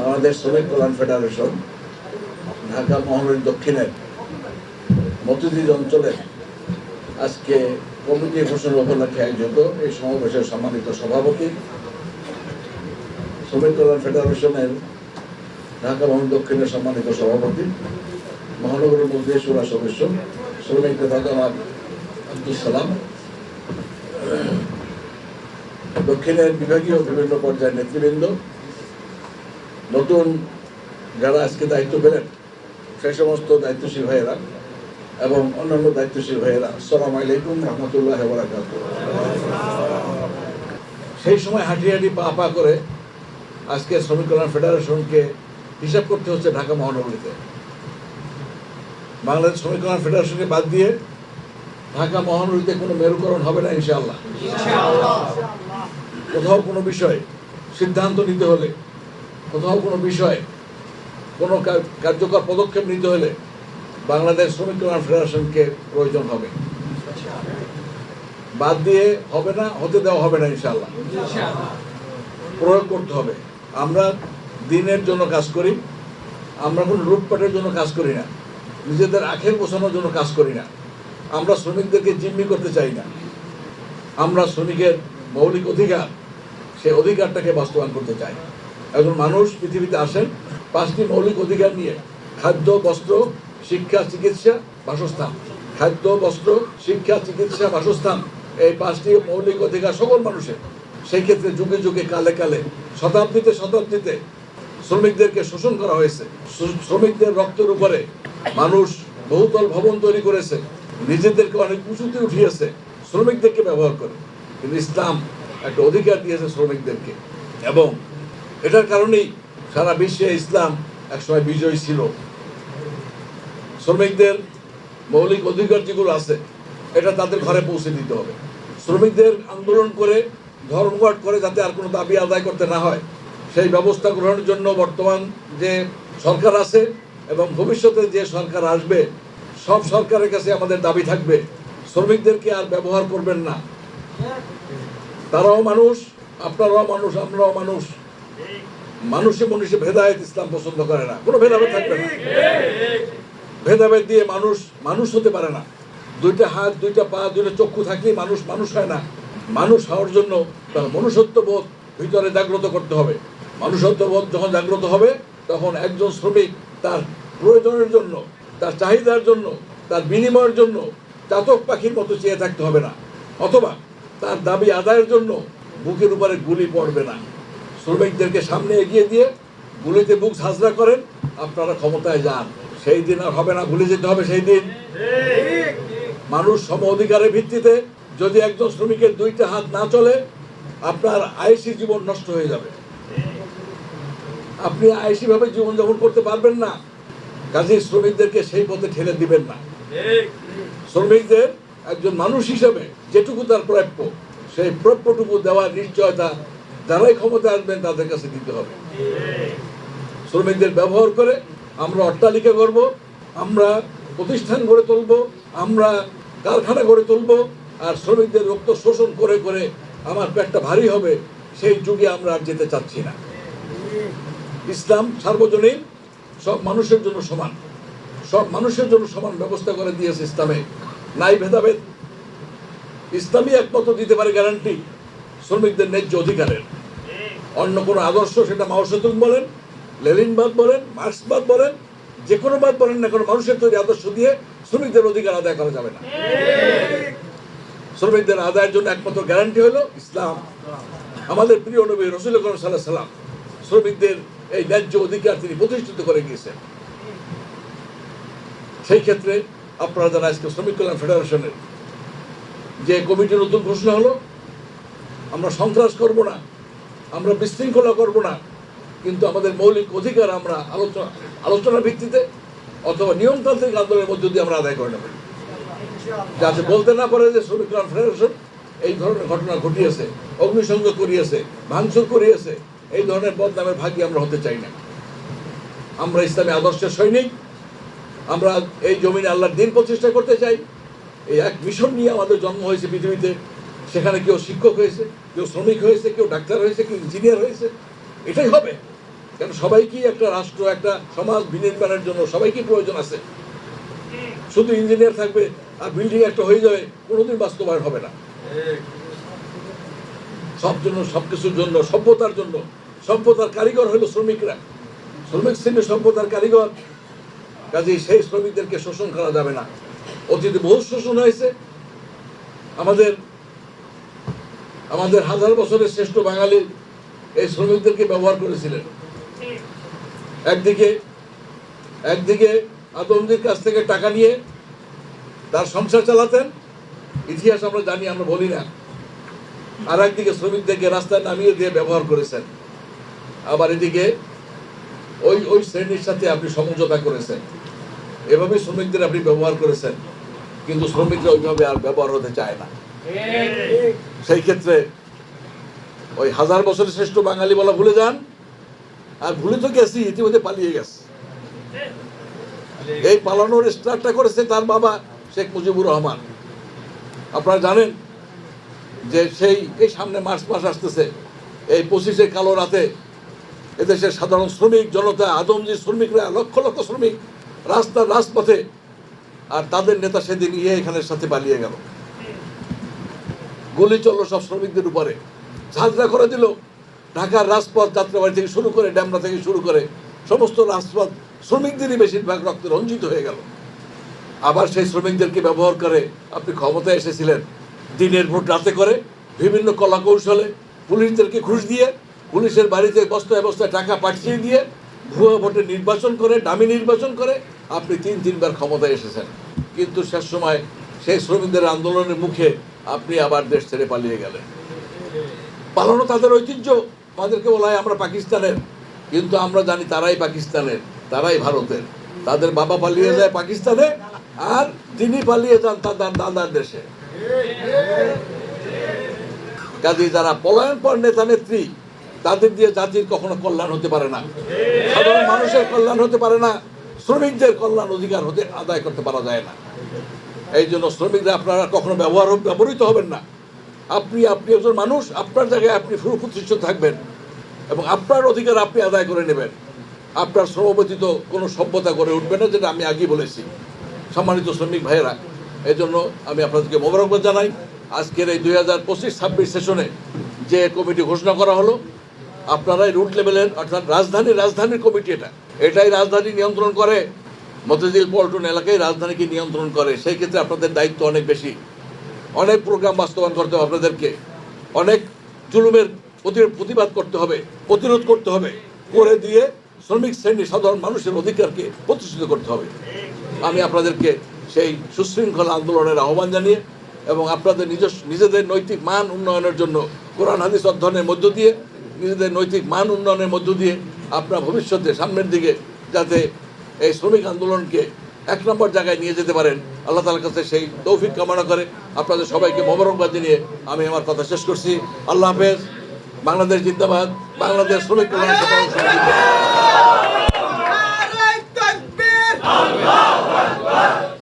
বাংলাদেশ শ্রমিক কল্যাণ ফেডারেশন, ঢাকা, মহানগরীর দক্ষিণের মতিঝিল অঞ্চলে আজকে কমিটি ঘোষণা উপলক্ষে আয়োজিত এই সমাবেশের সম্মানিত সভাপতি, শ্রমিক কল্যাণ ফেডারেশনের ঢাকা মহান দক্ষিণের সম্মানিত সভাপতি, মহানগরীর মধ্যে সুরা সদস্য, শ্রমিক নেতা জনাব আব্দুল সালাম। দক্ষিণের বিভাগীয় বিভিন্ন পর্যায়ের নেতৃবৃন্দ নতুন যারা আজকে দায়িত্ব পেলেন সেই সমস্ত দায়িত্বশীল ভাইয়েরা এবং অন্যান্য দায়িত্বশীল ভাইয়েরা আসসালামু আলাইকুম রহমতুল্লাহ বরাকাত সেই সময় হাঁটি হাঁটি পা পা করে আজকে শ্রমিক কল্যাণ ফেডারেশনকে হিসাব করতে হচ্ছে ঢাকা মহানগরীতে। বাংলাদেশ শ্রমিক কল্যাণ ফেডারেশনকে বাদ দিয়ে ঢাকা মহানগরীতে কোনো মেরুকরণ হবে না ইনশাআল্লাহ। কোথাও কোনো বিষয় সিদ্ধান্ত নিতে হলে কোথাও কোনো বিষয়ে, কোনো কার্যকর পদক্ষেপ নিতে হলে বাংলাদেশ শ্রমিক কল্যাণ ফেডারেশনকে প্রয়োজন হবে। বাদ দিয়ে হবে না, হতে দেওয়া হবে না ইনশাআল্লাহ। প্রয়োগ করতে হবে। আমরা দিনের জন্য কাজ করি, আমরা কোনো লুটপাটের জন্য কাজ করি না, নিজেদের আখের বসানোর জন্য কাজ করি না। আমরা শ্রমিকদেরকে জিম্মি করতে চাই না। আমরা শ্রমিকের মৌলিক অধিকার, সেই অধিকারটাকে বাস্তবায়ন করতে চাই। একজন মানুষ পৃথিবীতে আসেন, পাঁচটি মৌলিক অধিকার নিয়ে, খাদ্য, বস্ত্র, শিক্ষা, চিকিৎসা, বাসস্থান। খাদ্য, বস্ত্র, শিক্ষা, চিকিৎসা, বাসস্থান, এই পাঁচটি মৌলিক অধিকার সকল মানুষের। সেই ক্ষেত্রে যুগে যুগে, কালে কালে, শতাব্দীতে শতাব্দীতে শ্রমিকদেরকে শোষণ করা হয়েছে। শ্রমিকদের রক্তের উপরে মানুষ বহুতল ভবন তৈরি করেছে। নিজেদেরকে অনেক উঁচুতে উঠিয়েছে। শ্রমিকদেরকে ব্যবহার করে। কিন্তু ইসলাম একটা অধিকার দিয়েছে শ্রমিকদেরকে। এবং এটার কারণেই সারা বিশ্বে ইসলাম একসময় বিজয়ী ছিল। শ্রমিকদের মৌলিক অধিকার যেগুলো আছে, এটা তাদের ঘরে পৌঁছে দিতে হবে। শ্রমিকদের আন্দোলন করে, ধর্মঘট করে যাতে আর কোনো দাবি আদায় করতে না হয়, সেই ব্যবস্থা গ্রহণের জন্য বর্তমান যে সরকার আছে এবং ভবিষ্যতে যে সরকার আসবে, সব সরকারের কাছে আমাদের দাবি থাকবে, শ্রমিকদেরকে আর ব্যবহার করবেন না। তারাও মানুষ, আপনারাও মানুষ, আমরাও মানুষ। মানুষে মানুষে ভেদায়েত ইসলাম পছন্দ করে না। কোনো ভেদাভেদ থাকবে না। ভেদাভেদ দিয়ে মানুষ মানুষ হতে পারে না। দুইটা হাত, দুইটা পা, দুইটা চক্ষু থাকলেই মানুষ মানুষ হয় না। মানুষ হওয়ার জন্য তার মনুষ্যত্ব বোধ ভিতরে জাগ্রত করতে হবে। মনুষ্যত্ব বোধ যখন জাগ্রত হবে, তখন একজন শ্রমিক তার প্রয়োজনের জন্য, তার চাহিদার জন্য, তার বিনিময়ের জন্য চাতক পাখির মতো চেয়ে থাকতে হবে না। অথবা তার দাবি আদায়ের জন্য বুকের উপরে গুলি পড়বে না। শ্রমিকদেরকে সামনে এগিয়ে দিয়ে গুলিতে বুক হাজরা করেন, আপনারা ক্ষমতায় যান। সেই দিন আর হবে না, ভুলে যেতে হবে সেই দিন। মানুষ সম অধিকারের ভিত্তিতে যদি একজন শ্রমিকের দুইটা হাত না চলে, আপনার আয়সী জীবন নষ্ট হয়ে যাবে। আপনি আয়সী ভাবে জীবনযাপন করতে পারবেন না। কাজেই শ্রমিকদেরকে সেই পথে ঠেলে দিবেন না। শ্রমিকদের একজন মানুষ হিসেবে যেটুকু তার প্রাপ্য, সেই প্রাপ্যটুকু দেওয়ার নিশ্চয়তা যারাই ক্ষমতা আসবেন, তাদের কাছে দিতে হবে। শ্রমিকদের ব্যবহার করে আমরা অট্টালিকা করব আমরা প্রতিষ্ঠান গড়ে তুলব, আমরা কারখানা গড়ে তুলব, আর শ্রমিকদের রক্ত শোষণ করে করে আমার পেটটা ভারী হবে, সেই যুগে আমরা আর যেতে চাচ্ছি না। ইসলাম সার্বজনীন, সব মানুষের জন্য সমান। সব মানুষের জন্য সমান ব্যবস্থা করে দিয়েছে ইসলামে। নাই ভেদাভেদ। ইসলামই একমাত্র দিতে পারে গ্যারান্টি শ্রমিকদের ন্যায্য অধিকারের। অন্য কোনো আদর্শ সেটা মাও সেতুং বলেন লেলিনবাদ বলেন মার্ক্সবাদ বলেন, যে কোনো বাদ বলেন না কোনো, মানুষের তৈরি আদর্শ দিয়ে শ্রমিকদের অধিকার আদায় করা যাবে না। শ্রমিকদের আদায়ের জন্য একমাত্র গ্যারান্টি হলো ইসলাম। আমাদের প্রিয় নবী রসুল সাল্লাহ সাল্লাম শ্রমিকদের এই ন্যায্য অধিকার তিনি প্রতিষ্ঠিত করে গিয়েছেন। সেই ক্ষেত্রে আপনারা যারা আজকে শ্রমিক কল্যাণ ফেডারেশনের যে কমিটির নতুন ঘোষণা হলো আমরা সন্ত্রাস করব না, আমরা বিশৃঙ্খলা করব না, কিন্তু আমাদের মৌলিক অধিকার আমরা আলোচনা, আলোচনার ভিত্তিতে অথবা নিয়মতান্ত্রিক আন্দোলনের মধ্যে দিয়ে আমরা আদায় করে নেব। যাতে বলতে না পারে যে শ্রমিক ফেডারেশন এই ধরনের ঘটনা ঘটিয়েছে, অগ্নিসংযোগ করিয়েছে, ভাঙচুর করিয়েছে, এই ধরনের বদনামের ভাগী আমরা হতে চাই না। আমরা ইসলামী আদর্শের সৈনিক, আমরা এই জমিনে আল্লাহর দিন প্রতিষ্ঠা করতে চাই। এই এক মিশন নিয়ে আমাদের জন্ম হয়েছে পৃথিবীতে। সেখানে কেউ শিক্ষক হয়েছে, কেউ শ্রমিক হয়েছে, কেউ ডাক্তার হয়েছে, কেউ ইঞ্জিনিয়ার হয়েছে। এটাই হবে। কেন সবাইকেই একটা রাষ্ট্র, একটা সমাজ বিনির্মাণের জন্য সবাইকে প্রয়োজন আছে। শুধু ইঞ্জিনিয়ার থাকবে আর বিল্ডিং একটা হয়ে যাবে, কোনোদিন বাস্তবায়ন হবে না। সব জন্য, সব কিছুর জন্য, সভ্যতার জন্য। সভ্যতার কারিগর হলো শ্রমিকরা। শ্রমিক শ্রেণি সভ্যতার কারিগর। কাজে সেই শ্রমিকদেরকে শোষণ করা যাবে না। অতীতে বহু শোষণ হয়েছে। আমাদের আমাদের হাজার বছরের শ্রেষ্ঠ বাঙালি এই শ্রমিকদেরকে ব্যবহার করেছিলেন। একদিকে একদিকে আদমদের কাছ থেকে টাকা নিয়ে তার সংসার চালাতেন, ইতিহাস আমরা জানি, আমরা বলি না। আর একদিকে শ্রমিকদেরকে রাস্তায় নামিয়ে দিয়ে ব্যবহার করেছেন। আবার এদিকে ওই ওই শ্রেণির সাথে আপনি সমঝোতা করেছেন। এভাবে শ্রমিকদের আপনি ব্যবহার করেছেন, কিন্তু শ্রমিকরা ওইভাবে আর ব্যবহার হতে চায় না। সেই ক্ষেত্রে ওই হাজার বছরের শ্রেষ্ঠ বাঙালি বলা ভুলে যান। আর ভুলে তো গেছি, ইতিমধ্যে পালিয়ে গেছে। এই পালানোর স্টার্টটা করেছে তার বাবা শেখ মুজিবুর রহমান। আপনারা জানেন যে সেই এই সামনে মার্চ মাস আসতেছে। এই পঁচিশে কালো রাতে এদেশের সাধারণ শ্রমিক জনতা, আদমজি শ্রমিকরা, লক্ষ লক্ষ শ্রমিক রাস্তার রাজপথে, আর তাদের নেতা সেদিন ইয়ে এখানের সাথে পালিয়ে গেল। গুলি চলল সব শ্রমিকদের উপরে। ঝাঁঝরা করে দিল। ঢাকার রাজপথ যাত্রাবাড়ি থেকে শুরু করে ড্যামরা থেকে শুরু করে সমস্ত রাজপথ শ্রমিকদেরই বেশিরভাগ রক্তে রঞ্জিত হয়ে গেল। আবার সেই শ্রমিকদেরকে ব্যবহার করে আপনি ক্ষমতায় এসেছিলেন। দিনের ভোট রাতে করে বিভিন্ন কলা কৌশলে পুলিশদেরকে ঘুষ দিয়ে পুলিশের বাড়িতে বস্তায় বস্তায় টাকা পাঠিয়ে দিয়ে ভুয়া ভোটে নির্বাচন করে, দামি নির্বাচন করে আপনি তিন তিনবার ক্ষমতায় এসেছেন। কিন্তু শেষ সময় সেই শ্রমিকদের আন্দোলনের মুখে আপনি আবার দেশ ছেড়ে পালিয়ে গেলেন। পালানো তাদের ঐতিহ্য আমাদেরকে বলা হয় আমরা পাকিস্তানের। কিন্তু আমরা জানি তারাই পাকিস্তানের, তারাই ভারতের। তাদের বাবা পালিয়ে যায় পাকিস্তানে আর তিনি পালিয়ে যান তাদের দাদার দেশে। কাজে যারা পলায়ন পর নেতা নেত্রী, তাদের দিয়ে জাতির কখনো কল্যাণ হতে পারে না। সাধারণ মানুষের কল্যাণ হতে পারে না। শ্রমিকদের কল্যাণ অধিকার হতে আদায় করতে পারা যায় না। এই জন্য শ্রমিকরা আপনারা কখনো ব্যবহার ব্যবহৃত হবেন না। আপনি আপনি একজন মানুষ, আপনার জায়গায় আপনি সুপ্রতিষ্ঠিত থাকবেন এবং আপনার অধিকার আপনি আদায় করে নেবেন। আপনার শ্রম ব্যতীত কোনো সভ্যতা গড়ে উঠবে না, যেটা আমি আগেই বলেছি। সম্মানিত শ্রমিক ভাইয়েরা, এই জন্য আমি আপনাদেরকে মোবারকবাদ জানাই। আজকের এই দুই হাজার পঁচিশ ছাব্বিশ সেশনে যে কমিটি ঘোষণা করা হলো আপনারাই রুট লেভেলের, অর্থাৎ রাজধানী রাজধানীর কমিটি এটা। এটাই রাজধানী নিয়ন্ত্রণ করে মতিঝিল পল্টন এলাকায় রাজধানীকে নিয়ন্ত্রণ করে, সেই ক্ষেত্রে আপনাদের দায়িত্ব অনেক বেশি। অনেক প্রোগ্রাম বাস্তবায়ন করতে হবে আপনাদেরকে। অনেক জুলুমের প্রতি- প্রতিবাদ করতে হবে, প্রতিরোধ করতে হবে, করে দিয়ে শ্রমিক শ্রেণি সাধারণ মানুষের অধিকারকে প্রতিষ্ঠিত করতে হবে। আমি আপনাদেরকে সেই সুশৃঙ্খল আন্দোলনের আহ্বান জানিয়ে এবং আপনাদের নিজস্ব নিজেদের নৈতিক মান উন্নয়নের জন্য কোরআন, হাদিস অধ্যয়নের মধ্য দিয়ে নিজেদের নৈতিক মান উন্নয়নের মধ্য দিয়ে আপনার ভবিষ্যতে সামনের দিকে যাতে এই শ্রমিক আন্দোলনকে এক নম্বর জায়গায় নিয়ে যেতে পারেন। আল্লাহ তালার কাছে সেই তৌফিক কামনা করে আপনাদের সবাইকে মোবারকবাদ জানিয়ে আমি আমার কথা শেষ করছি। আল্লাহ হাফেজ। বাংলাদেশ জিন্দাবাদ। বাংলাদেশ শ্রমিক কল্যাণ